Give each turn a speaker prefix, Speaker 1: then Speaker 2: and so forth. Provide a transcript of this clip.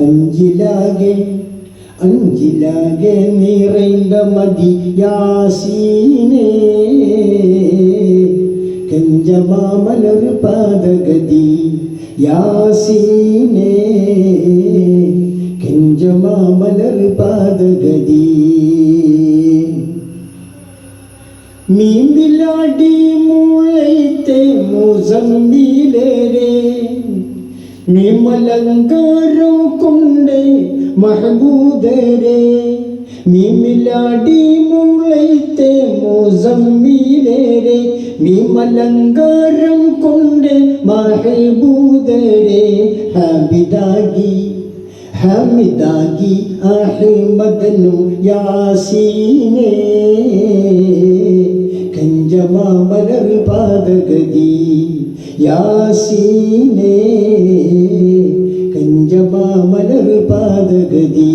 Speaker 1: അഞ്ചിലാകെ അഞ്ചിലാകെ നിറൈന്ത മതി യാസീനേ കഞ്ചമാമലർ പാദഗതി യാസീനേ. കഞ്ചമാമലർ പാദഗതി. മീമ്പിലാടി മുളൈത്തെ മുസമ്മിലേരെ മീമലങ്കാരം കൊണ്ട് മഹബൂദരെ മീമിലാടി മുളൈത്തെ മുസമ്മിലേരെ മീമലങ്കാരം കൊണ്ട് മഹബൂദരെ ഹബിദാഗി ഹമിദാഗി അഹ്മദനും യാസീനേ കഞ്ചമാമലർ പാദഗതി യാസീനേ. കഞ്ചമാമലർ പാദഗതി